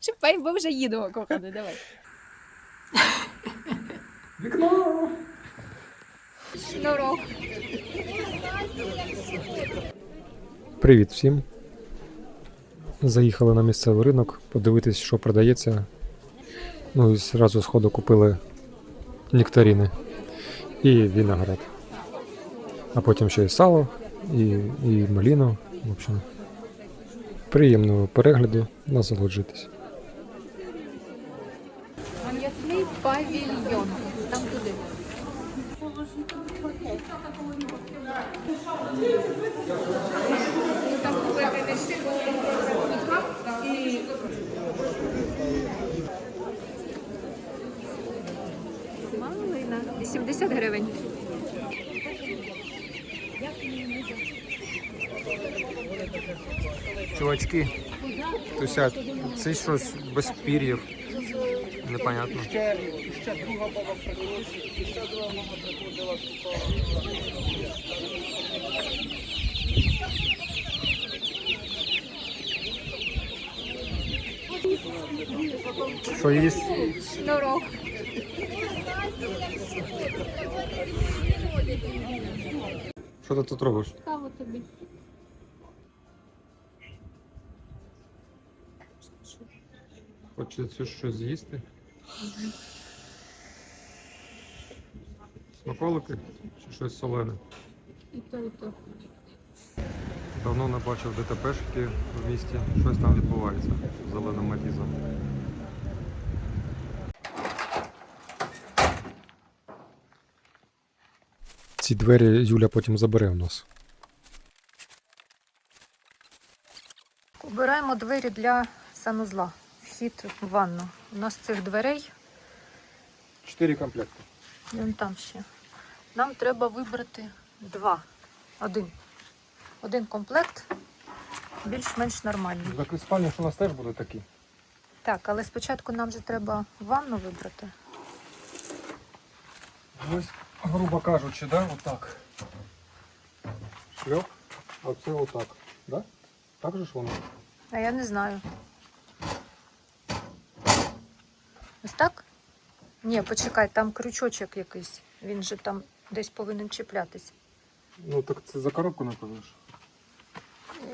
Чіпай, бо вже їдемо, коханий, давай. Вікно! Шнурок. Привіт всім. Заїхали на місцевий ринок подивитись, що продається. Ну і зразу сходу купили нектаріни і виноград. А потім ще і сало, і, і маліну. В общем, приємного перегляду, насолоджуйтесь. 80 гривень. Чувачки, тусять, це щось без пір'їв. Непонятно. Що їсть? Шнурок. Що ти тут робиш? Каву тобі. Хочеться щось з'їсти. Смаколики чи щось солене? І то, і то. Давно не бачив ДТПшки в місті. Щось там відбувається з зеленим Ці двері Юля потім забере у нас. Обираємо двері для санузла. Вхід в ванну. У нас цих дверей, Чотири комплекти. вон там ще. Нам треба вибрати два. Один. Один комплект більш-менш нормальний. Так і спальня, що у нас теж буде такі. Так, але спочатку нам же треба ванну вибрати. Ось, грубо кажучи, да, отак. Шльоп, а це отак. Да? Так же ж воно? А я не знаю. Ось так? Ні, почекай, там крючочок якийсь. Він же там десь повинен чіплятись. Ну так це за коробку напевнеш.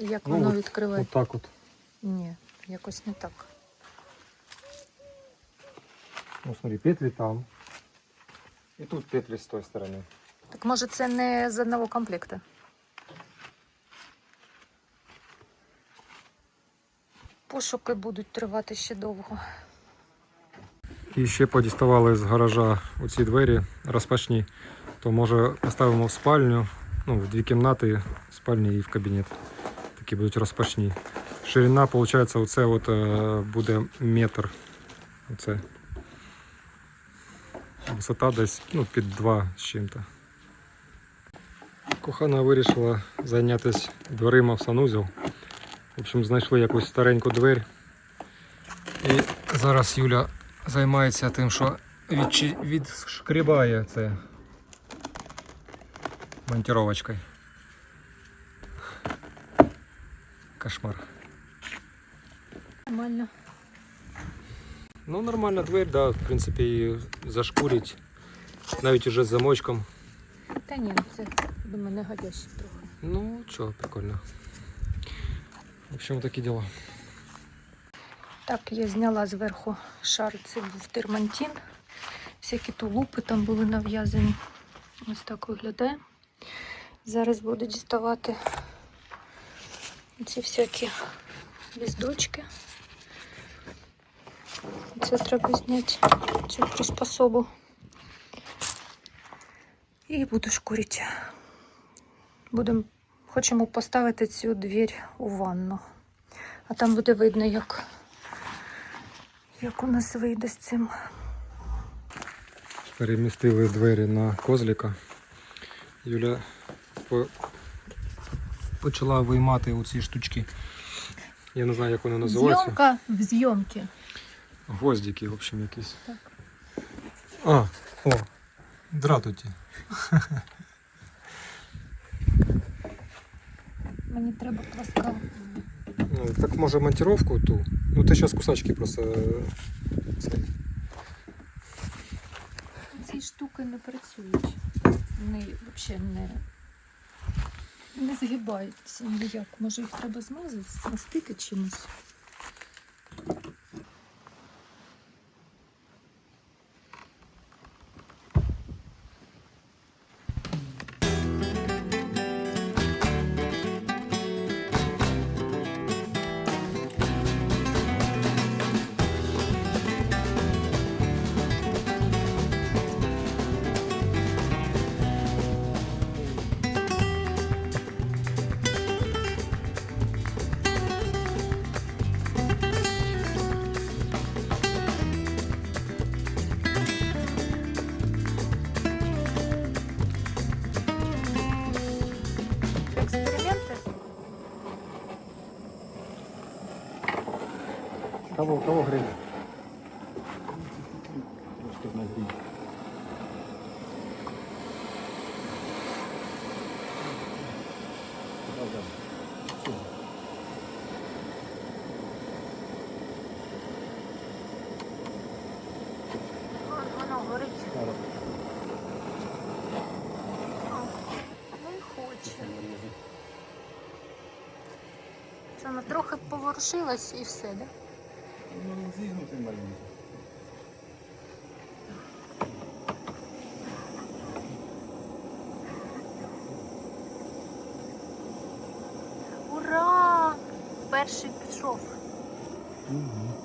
Як Ну, воно от- відкривається? Отак от. Ні, якось не так. Ну смотри, петлі там. І тут петлі з тої сторони. Так може це не з одного комплекту? Пошуки будуть тривати ще довго. І ще подіставали з гаража оці двері розпашні. То може поставимо в спальню, ну, в дві кімнати, в спальні і в кабінет. Такі будуть розпашні. Ширина, виходить, оце от, е, буде метр. Оце. Висота десь ну, під два з чим-то. Кохана вирішила зайнятися дверима в санузел. В общем, знайшли якусь стареньку двері. І зараз Юля займається тим, що відчі... відшкрібає це монтировочкою. Кошмар. Нормально. Ну, нормальна двері, да, в принципі, її зашкурить. Навіть уже з замочком. Та ні, це до мене гадяще трохи. Ну, чого, прикольно. В общем, такі діла. Так, я зняла зверху шар, це був термантин. Всякі тулупи там були нав'язані. Ось так виглядає. Зараз буду діставати ці всякі ліздочки. Це треба зняти цю приспособу. І буду шкурити. Будемо, хочемо поставити цю двір у ванну. А там буде видно, як як у нас вийде з цим. Перемістили двері на козліка. Юля по... почала виймати оці штучки. Я не знаю, як вони називаються. Зйомка в зйомці. Гвоздики, в общем, якісь. Так. А, о, дратуті. Мені треба пласка. Ну, так може монтировку ту. Ну ти зараз кусачки просто. е. Ці штуки не працюють. Вони взагалі не, не згибаються ніяк. Може їх треба змазати, змастити чимось. Гриль? Вон Воно горить. Не хоче. Це воно трохи поворушилось і все, да? Ура! Перший пішов.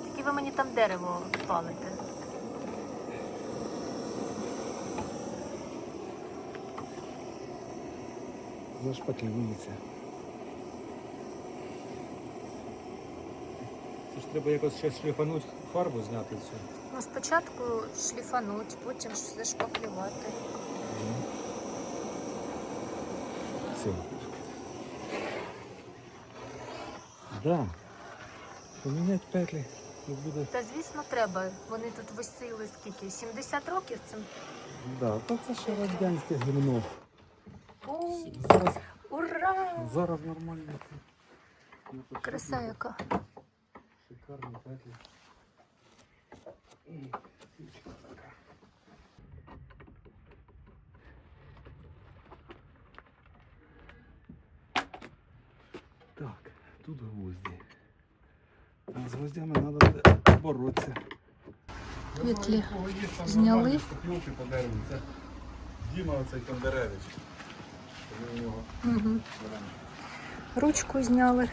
Тільки ви мені там дерево палите. Зашпаклюється. Це ж треба якось ще шліфануть фарбу зняти цю. Ну, спочатку шліфануть, потім зашпаклювати. Все. Да. Поміняти петлі. Буде. Та звісно треба. Вони тут висіли скільки? 70 років цим. Да, та це ще радянське гімно. О, Зараз, ура! зараз нормально. Краса яка. Шикарні петлі. І ключка така. Так, тут гвозді. А з гвоздями треба боротися. Петлі зняли. Це Діма оцей Кондеревич. Угу. Ручку зняли,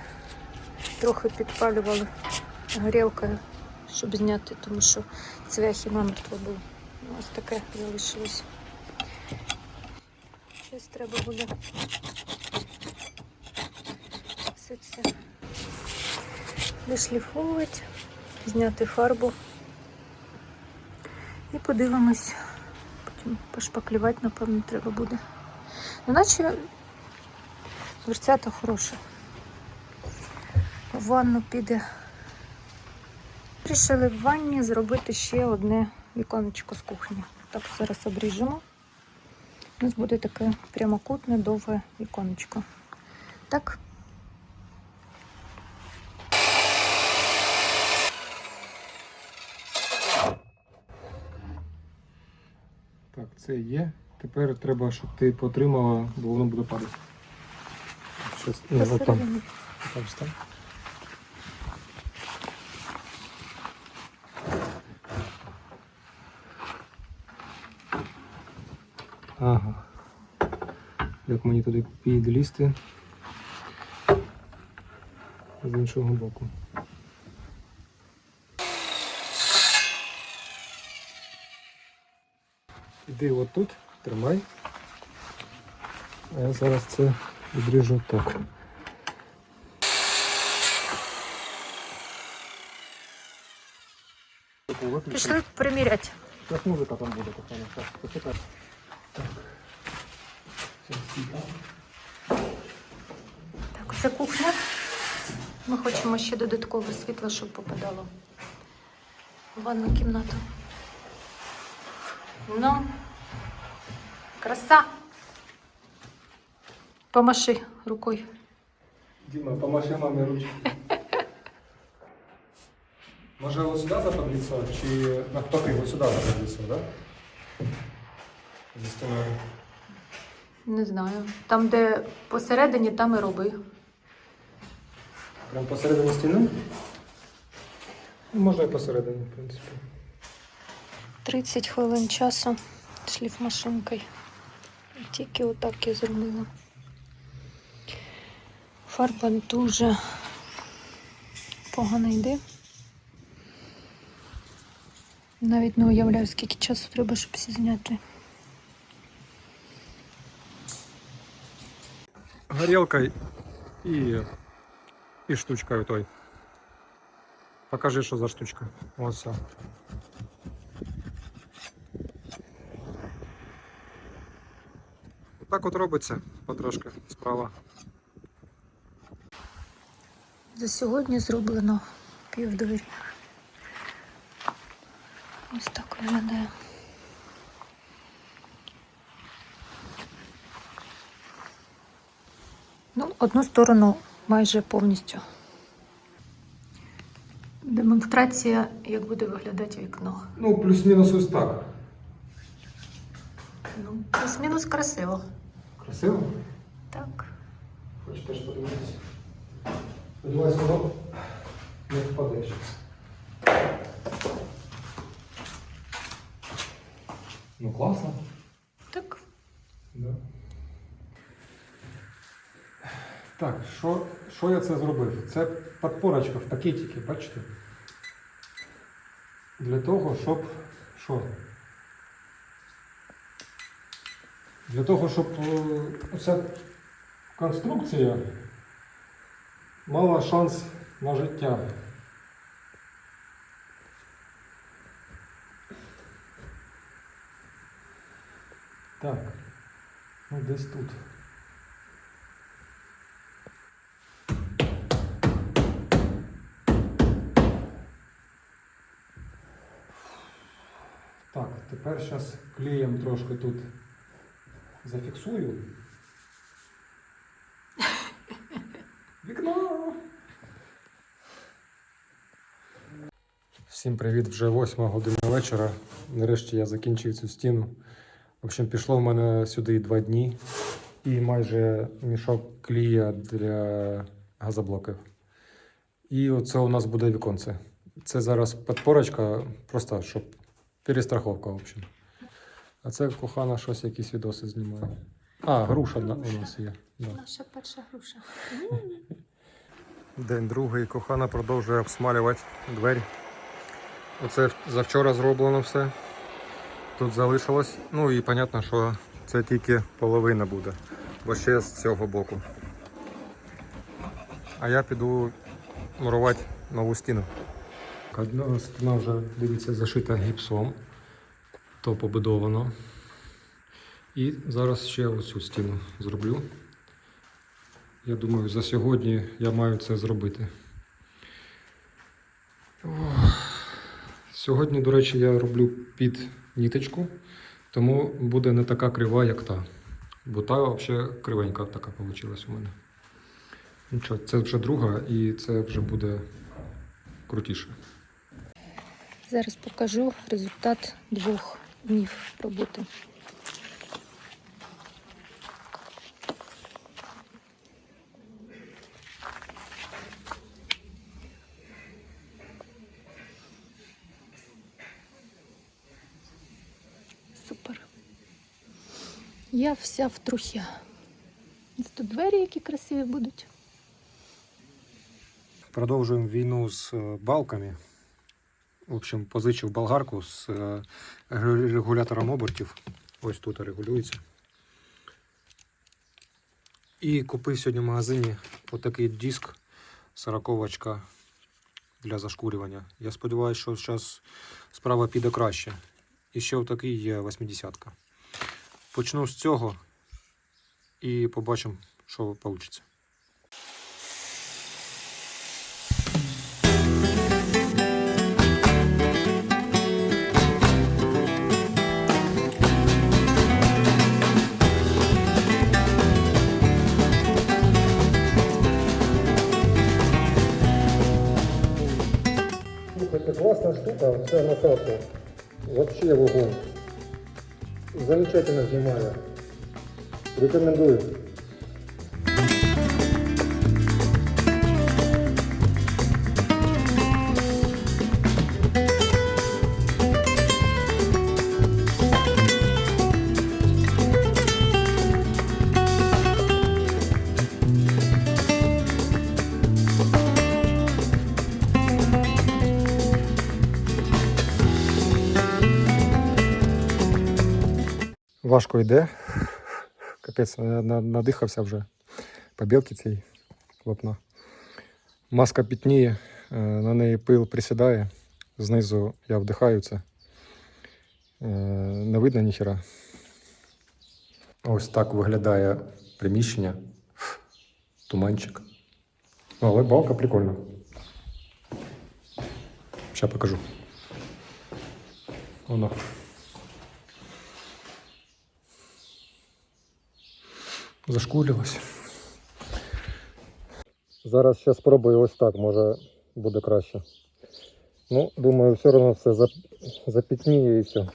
трохи підпалювали горілкою, щоб зняти, тому що цвяхи намертво були. Ось таке залишилось. Щось треба буде все це дошліфовувати, зняти фарбу. І подивимось. Потім пошпаклювати, напевно, треба буде. Ну, наче дверцята хороша. В ванну піде. Рішили в ванні зробити ще одне віконечко з кухні. Так, зараз обріжемо. У нас буде таке прямокутне довге віконечко. Так. Так, це є. Тепер треба, щоб ти потримала, бо воно буде падати. Щось, не, от там, там стань. Ага. Як мені туди підлізти з іншого боку. Іди отут, тримай. А я зараз це відріжу так. Пішли приміряти. Зараз музика там буде, кохана. Так, почекай. Так, це кухня. Ми хочемо ще додаткове світло, щоб попадало в ванну кімнату. Ну, краса. Помаши рукою. Діма, помаши мамі ручку. Може вот сюди западліться, чи навпаки, вот сюди западліться, да? Зі стіною. Не знаю. Там, де посередині, там і роби. Прям посередині стіни? Ну, Можна і посередині, в принципі. 30 хвилин часу шліфмашинкою. Тільки отак я зробила. Фарба дуже погано йде. Навіть не уявляю, скільки часу треба, щоб всі зняти. Горілка і, і штучка той. Покажи, що за штучка. Ось все. Так от робиться потрошки справа. За сьогодні зроблено півдвері. Ось так виглядає. Одну сторону майже повністю. Демонстрація, як буде виглядати вікно. Ну, плюс-мінус ось так. Ну, плюс-мінус красиво. Красиво? Так. Хочеш теж подивитися? Сподіваюсь, воно не впаде щось. Ну, класно. Так. Да. Так, що, що я це зробив? Це подпорочка в пакетики, бачите? Для того, щоб. Що? Для того, щоб е, оця конструкція мала шанс на життя. Так, ну десь тут. Так, тепер зараз клеєм трошки тут зафіксую. Вікно! Всім привіт, вже 8 година вечора. Нарешті я закінчив цю стіну. В общем, пішло в мене сюди два дні і майже мішок клія для газоблоків. І оце у нас буде віконце. Це зараз підпорочка, просто щоб перестраховка, в общем. А це кохана щось, якісь відоси знімає. А, груша у нас є. Да. Наша перша груша. День другий. Кохана продовжує обсмалювати двері. Оце завчора зроблено все. Тут залишилось. Ну і понятно, що це тільки половина буде, бо ще з цього боку. А я піду мурувати нову стіну. Одна стіна вже дивіться зашита гіпсом, то побудовано. І зараз ще оцю стіну зроблю. Я думаю, за сьогодні я маю це зробити. Сьогодні, до речі, я роблю під ніточку, тому буде не така крива, як та. Бо та взагалі кривенька така вийшла у мене. Нічого, це вже друга і це вже буде крутіше. Зараз покажу результат двох днів роботи. Супер. Я вся в трухі. Тут двері, які красиві будуть. Продовжуємо війну з е, балками. В общем, позичив болгарку з е, регулятором обертів. Ось тут регулюється. І купив сьогодні в магазині отакий диск 40 для зашкурювання. Я сподіваюся, що зараз справа піде краще. І ще отакий є 80 -ка. Почну з цього і побачимо, що вийде. Классная штука, вся насадка. Вообще в огонь. Замечательно снимаю. Рекомендую. Важко йде. Капець, на- на- надихався вже побілки цій вапна. Маска пітніє, е, на неї пил присідає, знизу я вдихаю це. Е, Не видно ніхера. Ось так виглядає приміщення. Туманчик. Але балка прикольна. Зараз покажу. Воно. Зашкулилось. Зараз ще спробую ось так, може буде краще. Ну, думаю, все одно все зап... запітніє і все.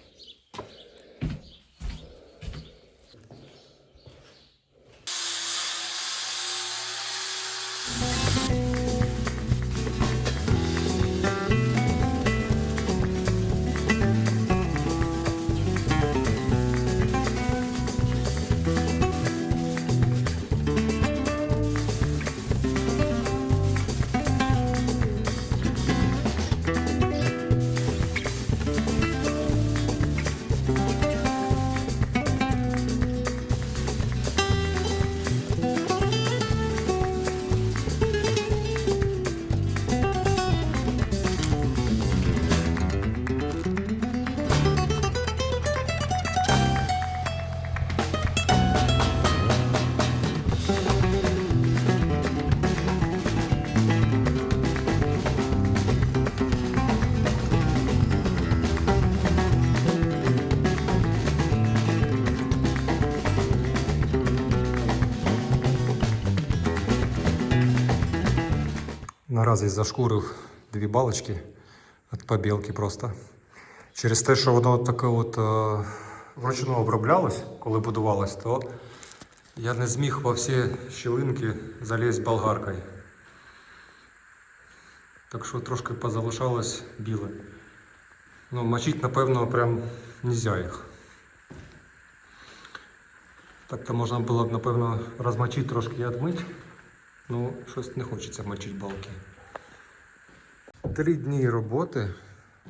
Наразі зашкурив дві балочки від побілки просто. Через те, що воно таке от е, вручну оброблялось, коли будувалось, то я не зміг во всі щілинки залізти болгаркою. Так що трошки позалишалось біле. Ну, мочити, напевно, прям нельзя їх. Так-то можна було б, напевно, розмочити трошки і відмити. Ну, щось не хочеться мочити балки. Три дні роботи.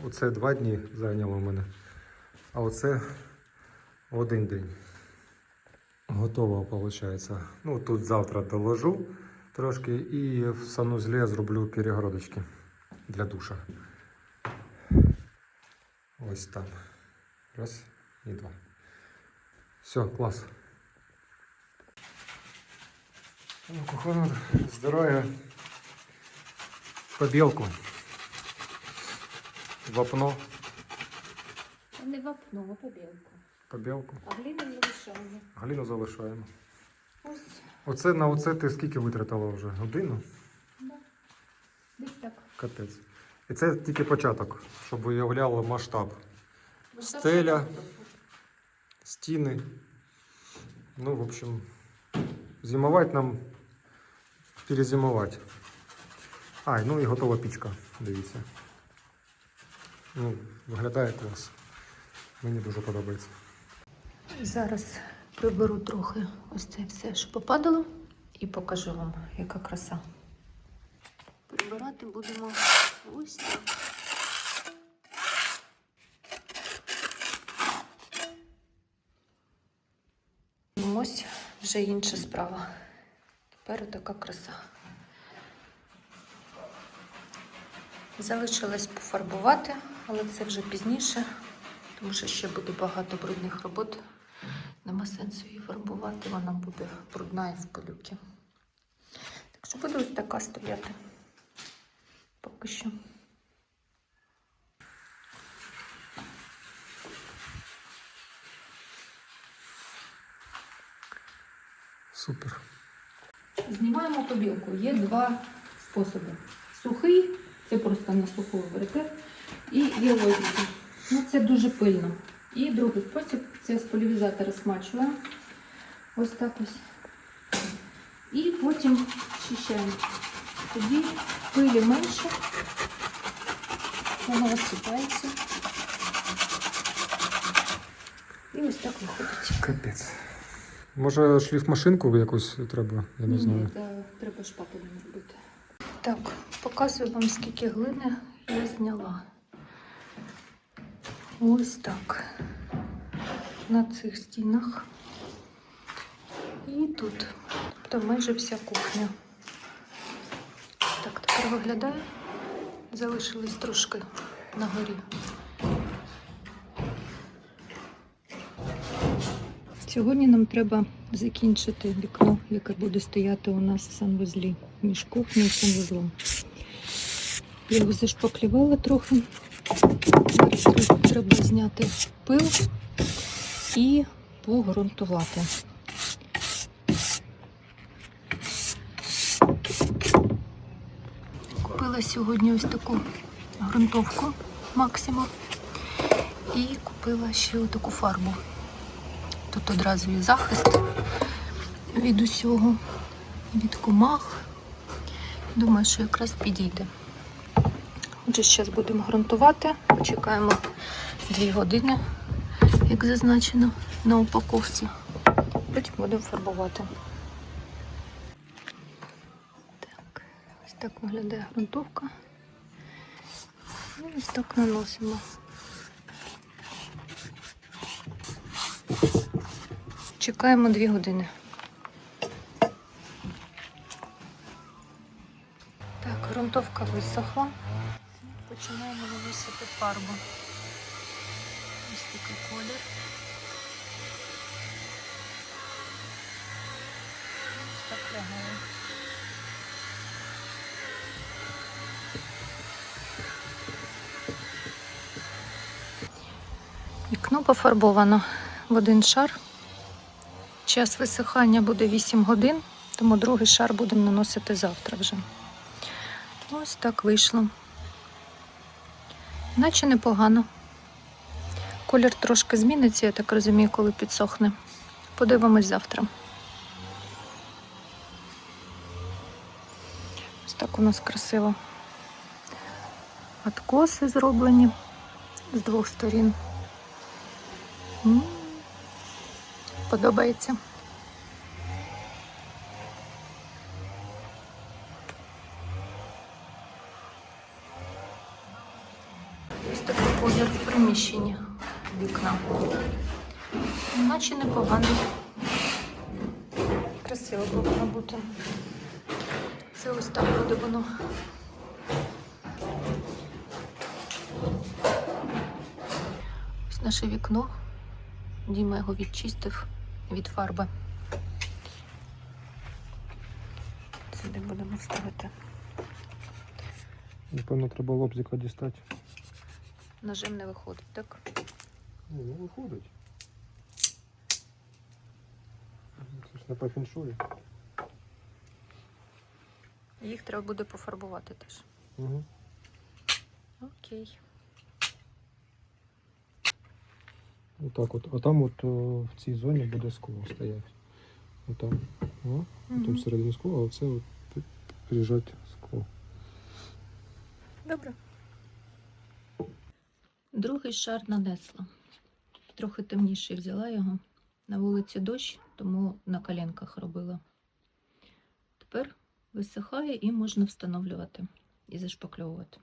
Оце два дні зайняло мене. А оце один день. Готово, виходить. Ну, тут завтра доложу трошки і в санузлі зроблю перегородочки для душа. Ось там. Раз і два. Все, клас. Ну, Кухона здоров'я. Побілку. Вапно. Не вапно, а побілку. Побілку. А глину залишаємо. Гліну залишаємо. Ось, Оце на оце ти скільки витратила вже? Годину? десь так. Капець. І це тільки початок, щоб уявляло масштаб. Стеля. Стіни. Ну, в общем, зимувати нам перезимувати. А, ну і готова пічка, дивіться. Ну, виглядає клас. Мені дуже подобається. Зараз приберу трохи ось це все, що попадало, і покажу вам, яка краса. Прибирати будемо ось так. Ну, Ось вже інша справа. Тепер така краса. Залишилось пофарбувати, але це вже пізніше, тому що ще буде багато брудних робот. Нема сенсу її фарбувати, вона буде брудна і в пилюки. Так що буде ось така стояти. Поки що. Супер. Знімаємо побілку. Є два способи: сухий Це просто на суху берете. І є. Ну, це дуже пильно. І другий спосіб це з полівізатора смачуємо. Ось так ось. І потім очищаємо. Тоді пилі менше, воно розсипається. І ось так виходить. Капець. Може шліфмашинку якусь треба, я не знаю. Ні, треба шпателем робити. Так, показую вам, скільки глини я зняла. Ось так. На цих стінах. І тут. Тобто майже вся кухня. Так тепер виглядає. Залишились трошки на горі. Сьогодні нам треба закінчити вікно, яке буде стояти у нас в санвузлі між кухнею і санвузлом. Я його зашпаклювала трохи. Зараз треба зняти пил і погрунтувати. Купила сьогодні ось таку ґрунтовку Максима і купила ще таку фарбу. Тут одразу є захист від усього, від комах. Думаю, що якраз підійде. Отже, зараз будемо ґрунтувати. Чекаємо 2 години, як зазначено на упаковці. Потім будемо фарбувати. Так, ось так виглядає ґрунтовка. І ось так наносимо. Чекаємо 2 години. Так, ґрунтовка висохла. Починаємо наносити фарбу. Ось такий колір. Ось так лягає. Вікно пофарбовано в один шар. Час висихання буде 8 годин, тому другий шар будемо наносити завтра вже. Ось так вийшло. Наче непогано. Колір трошки зміниться, я так розумію, коли підсохне. Подивимось завтра. Ось так у нас красиво. Откоси зроблені з двох сторін. Подобається. Ось такий колір в приміщенні вікна. Наче непогано. Красиво повинно бути. Це ось так буде воно. Ось наше вікно. Діма його відчистив від фарби. Сюди будемо ставити. Напевно, треба лобзика дістати. Ножем не виходить, так? Ну, ну виходить. Це ж не по. Їх треба буде пофарбувати теж. Угу. Окей. Отак от. А там от о, в цій зоні буде скло стояти. Отам. О, Мгм. Тут всередині скло, а оце от прижать скло. Добре. Другий шар нанесла. Трохи темніший взяла його. На вулиці дощ, тому на коленках робила. Тепер висихає і можна встановлювати і зашпакльовувати.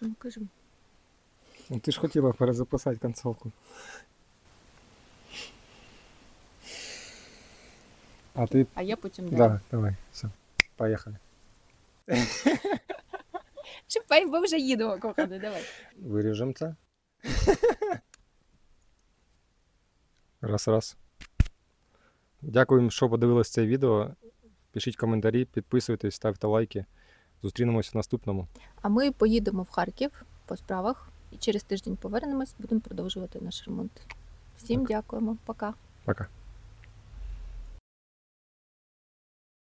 Що ми кажемо? Ну, ти ж хотіла перезаписати концовку. А ти. А я потім Да, давай, все. Поїхали. Чіпай, бо вже їду, коханий, давай. Виріжемо це. Раз, раз. Дякуємо, що подивились це відео. Пишіть коментарі, підписуйтесь, ставте лайки. Зустрінемося в наступному. А ми поїдемо в Харків по справах і через тиждень повернемось, будемо продовжувати наш ремонт. Всім дякуємо, пока. Пока.